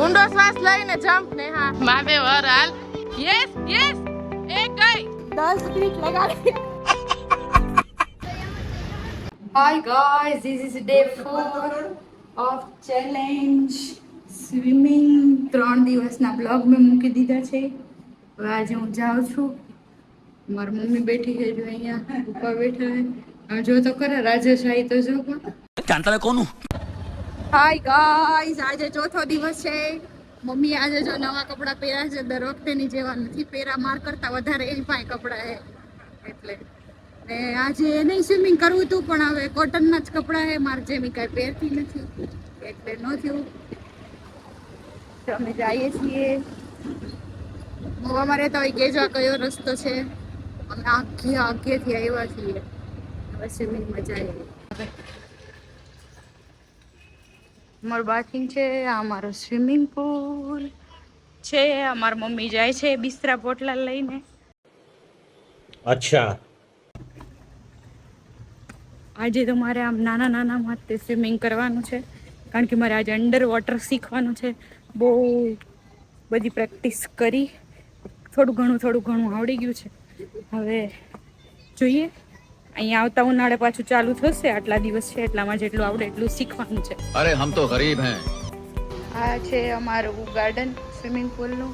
ઊંડો શ્વાસ લઈને જમ્પ ને હા. વર હાલ. યસ યસ એ ગઈ 10 મિનિટ લગાડી hi guys this is day 4 of challenge swimming ત્રણ દિવસના બ્લોગ મેં મૂકી દીધા છે. હવે આજે હું જાઉં છું. મારી મમ્મી બેઠી છે જો અહીંયા ઉપર બેઠા છે. જો તો કરે રાજેશ આઈ તો જો કાંતા કોનું? હાય ગાઈઝ આજે ચોથો દિવસ છે. મમ્મી આજે જો નવા કપડાં પહેર્યા છે દર વખતેની જેવા નથી પહેર્યા. માર કરતા વધારે એની પાસે કપડાં હે એટલે. ને આજે નહીં સ્વિમિંગ કરવું હતું પણ હવે કોટનના જ કપડાં હે મારે જેમી કાંઈ પહેરતી નથી. એટલે ન થયું. અમે જઈએ છીએ. અમારે તો કેજો કયો રસ્તો છે. અમે આખી આખેથી આવ્યા છીએ. હવે સ્વિમિંગમાં જઈએ. અમારું બાથિંગ છે આ મારું સ્વિમિંગ પુલ છે અમારી મમ્મી જાય છે બિસ્તરા પોટલા લઈને. અચ્છા. આજે તો મારે આમ નાના નાના માટે સ્વિમિંગ કરવાનું છે કારણ કે મારે આજે અંડર વોટર શીખવાનું છે. બહુ બધી પ્રેક્ટિસ કરી થોડું ઘણું થોડું ઘણું આવડી ગયું છે. હવે જોઈએ. અહીંયા આવતા ઉનાળે પાછું ચાલુ થશે આટલા દિવસ છે એટલામાં જેટલું આવડે એટલું શીખવાનું છે. અરે હમ તો ગરીબ હે. આ છે અમારું ગાર્ડન સ્વિમિંગ પુલનું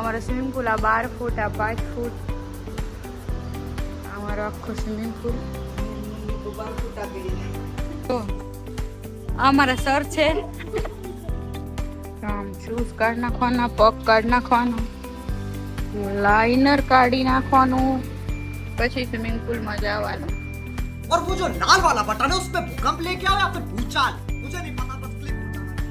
અમારો સ્વિમિંગ પુલ આ બાર ફૂટ આ પાંચ ફૂટ અમારો આખો સ્વિમિંગ પુલ બાર ફૂટ અમારા સર છે. આમ શૂઝ કાઢ નાખવાના પગ કાઢ નાખવાનો લાઇનર કાઢી નાખવાનું. પછી સ્વિમિંગ પુલમાં જવાનું और वो जो लाल वाला बटन है उस पे भूकंप लेके आओ या फिर भूचाल मुझे नहीं पता बस क्लिक होता है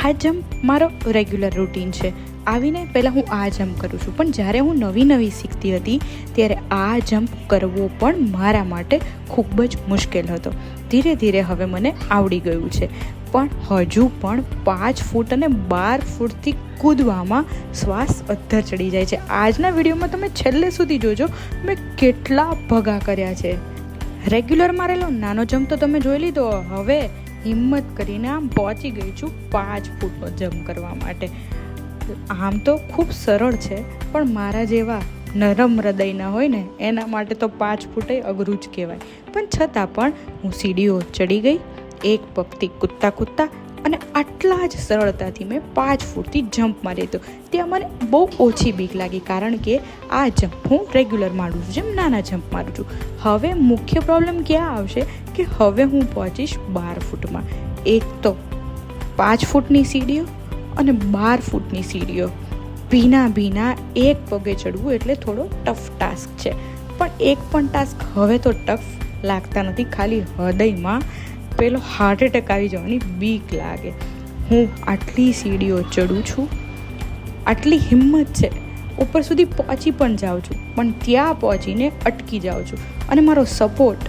આ જમ્પ મારો રેગ્યુલર રૂટીન છે આવીને પહેલાં હું આ જમ્પ કરું છું પણ જ્યારે હું નવી નવી શીખતી હતી ત્યારે આ જમ્પ કરવો પણ મારા માટે ખૂબ જ મુશ્કેલ હતો ધીરે ધીરે હવે મને આવડી ગયું છે પણ હજુ પણ પાંચ ફૂટ અને બાર ફૂટથી કૂદવામાં શ્વાસ અધ્ધર ચડી જાય છે. આજના વિડીયોમાં તમે છેલ્લે સુધી જોજો, મેં કેટલા ભગા કર્યા છે. રેગ્યુલર મારેલો નાનો જમ્પ તો તમે જોઈ લીધો. હવે હિંમત કરીને આમ પહોંચી ગઈ છું પાંચ ફૂટનો જમ્પ કરવા માટે. આમ તો ખૂબ સરળ છે, પણ મારા જેવા નરમ હૃદયના હોય ને, એના માટે તો પાંચ ફૂટે અઘરું જ કહેવાય. પણ છતાં પણ હું સીડીઓ ચડી ગઈ એક પગથી કૂદતા કૂદતા અને આટલા જ સરળતાથી મેં પાંચ ફૂટથી જમ્પ મારી હતો ત્યાં મને બહુ ઓછી બીક લાગી કારણ કે આ જમ્પ હું રેગ્યુલર મારું છું, જેમ નાના જમ્પ મારું છું. હવે મુખ્ય પ્રોબ્લેમ ક્યાં આવશે કે હવે હું પહોંચીશ બાર ફૂટમાં. એક તો પાંચ ફૂટની સીડીઓ અને બાર ફૂટની સીડીઓ. ભીના ભીના એક પગે ચડવું એટલે થોડો ટફ ટાસ્ક છે. પણ એક પણ ટાસ્ક હવે તો ટફ લાગતા નથી. ખાલી હૃદયમાં પેલો હાર્ટ એટેક આવી જવાની બીક લાગે. હું આટલી સીડીઓ ચડું છું. આટલી હિંમત છે. ઉપર સુધી પહોંચી પણ જાઉં છું. પણ ત્યાં પહોંચીને અટકી જાઉં છું. અને મારો સપોર્ટ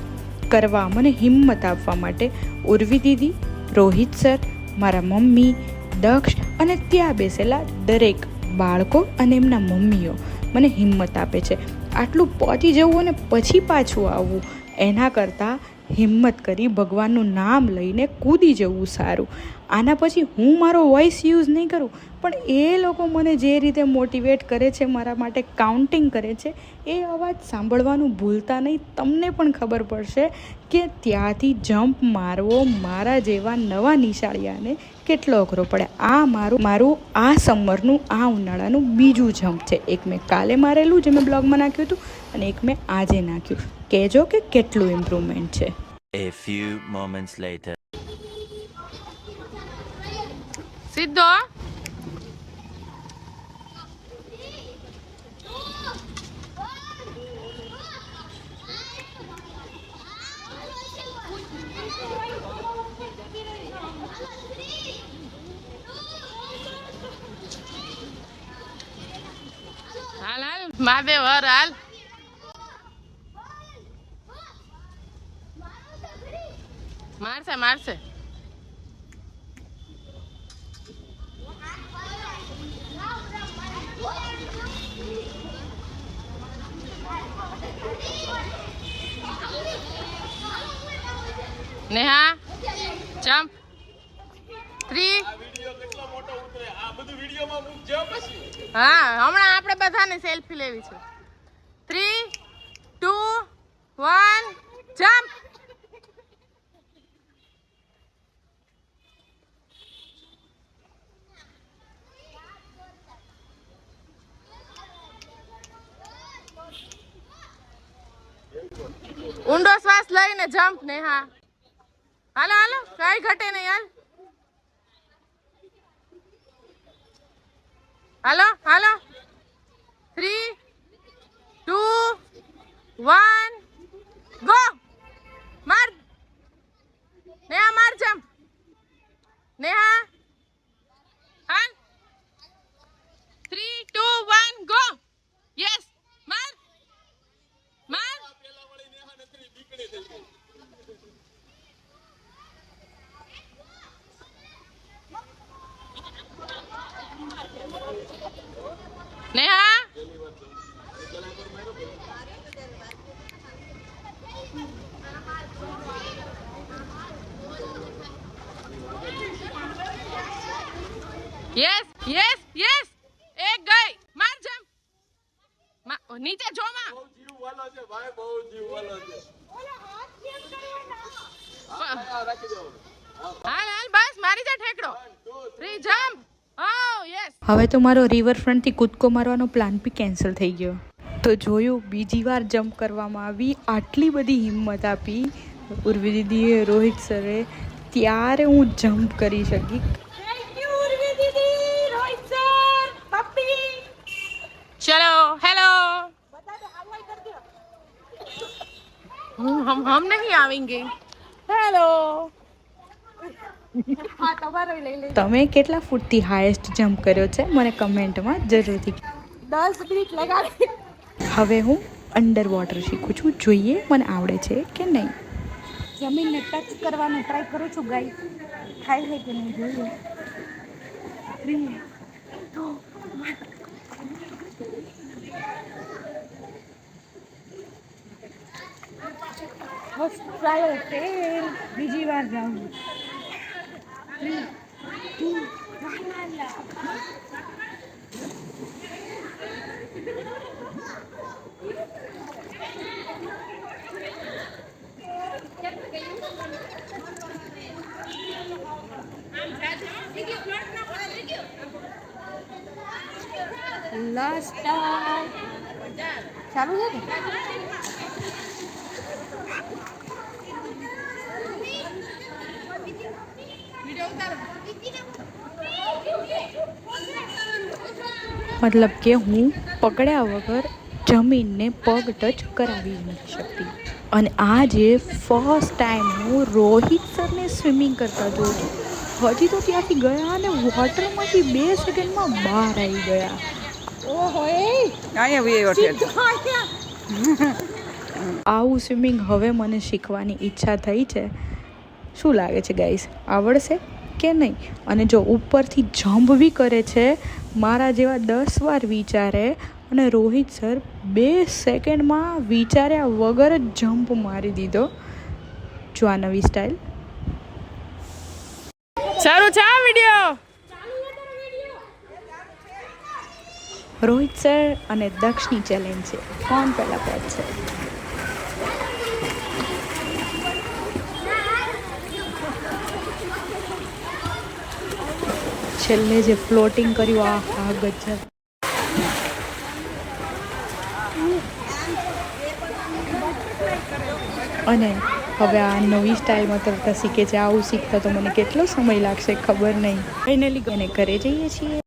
કરવા, મને હિંમત આપવા માટે ઉર્વી દીદી, રોહિત સર, મારા મમ્મી, દક્ષ અને ત્યાં બેસેલા દરેક બાળકો અને એમના મમ્મીઓ મને હિંમત આપે છે. આટલું પહોંચી જવું અને પછી પાછું આવવું, એના કરતાં હિંમત કરી ભગવાનનું નામ લઈને કૂદી જવું સારું. આના પછી હું મારો વોઇસ યુઝ નહીં કરું. પણ એ લોકો મને જે રીતે મોટિવેટ કરે છે, મારા માટે કાઉન્ટિંગ કરે છે, એ અવાજ સાંભળવાનું ભૂલતા નહીં. તમને પણ ખબર પડશે કે ત્યાંથી જમ્પ મારવો મારા જેવા નવા નિશાળિયાને કેટલો અઘરો પડે. આ મારું મારું, આ સમરનું આ ઉનાળાનું બીજું જમ્પ છે. એક મેં કાલે મારેલું, જે મેં બ્લોગમાં નાખ્યું હતું, અને એક મેં આજે નાખ્યું. કહેજો કે કેટલું ઇમ્પ્રુવમેન્ટ છે. A few moments later. સીધો હાલ હાલ માવે વર હાલ મારશે મારશે નેહા જમ્પ. થ્રી હા હમણાં આપણે બધાને સેલ્ફી લેવી છે. Three two one jump. ઊંડો શ્વાસ લઈને જમ્પ ને હા હાલો હાલો, કઈ ઘટે નહીં, હાલ. હાલો હાલો. થ્રી ટુ વન ગો માર. નેહા, માર જમ. નેહા હાલ three two one go yes માર માર નેહા યસ યસ યસ એક ગઈ. માર જમ. નીચે જો માં. હાલ હાલ બસ મારી જા ઠેકડો. થ્રી જમ્પ ઓ યસ હવે તો મારો રિવરફ્રન્ટથી કૂદકો મારવાનો પ્લાન બી કેન્સલ થઈ ગયો. તો જોયું બીજી વાર જમ્પ કરવામાં આવી આટલી બધી હિંમત આપી. ઉર્વી દીદીએ રોહિત સરે ત્યારે હું જમ્પ કરી શકી. हम हम नहीं आवेंगे हेलो તમે કેટલા ફૂટથી હાઈએસ્ટ જમ્પ કર્યો છે મને કમેન્ટમાં જરૂરથી દસ મિનિટ લગાડી હવે હું અંડર વોટર શીખું છું જોઈએ મને આવડે છે કે નહીં જમીનને ટચ કરવાનો ટ્રાય કરું છું ગાઈ થાય છે કે નહીં જોઈએ ટ્રાયલ ફેલ બીજી વાર જાઉં લાસ્ટ ચાલુ છે ને? મતલબ કે હું પકડ્યા વગર જમીનને પગ ટચ કરાવી નથી શકતી. અને આજે ફર્સ્ટ ટાઈમ હું રોહિત સરને સ્વિમિંગ કરતા જોઉં છું. હજી તો ત્યાંથી ગયા અને વોટરમાંથી બે સેકન્ડમાં બહાર આવી ગયા. ઓહો એ આવું સ્વિમિંગ હવે મને શીખવાની ઈચ્છા થઈ છે. શું લાગે છે ગાઈસ આવડશે કે નહીં? અને જો ઉપરથી જમ્પ બી કરે છે મારા જેવા દસ વાર વિચારે અને રોહિત સર બે સેકન્ડમાં વિચાર્યા વગર જ જમ્પ મારી દીધો. જો આ નવી સ્ટાઇલ સારું છે આ વિડિયો રોહિત સર અને દક્ષની ચેલેન્જ છે. કોણ પહેલાં પહોંચશે છેલ્લે જે ફ્લોટિંગ કર્યું આ આ ગજબ અને હવે આ નવી સ્ટાઇલમાં તરતા શીખે છે. આવું શીખતા તો મને કેટલો સમય લાગશે ખબર નહીં. ફાઇનલી એને ઘરે જઈએ છીએ.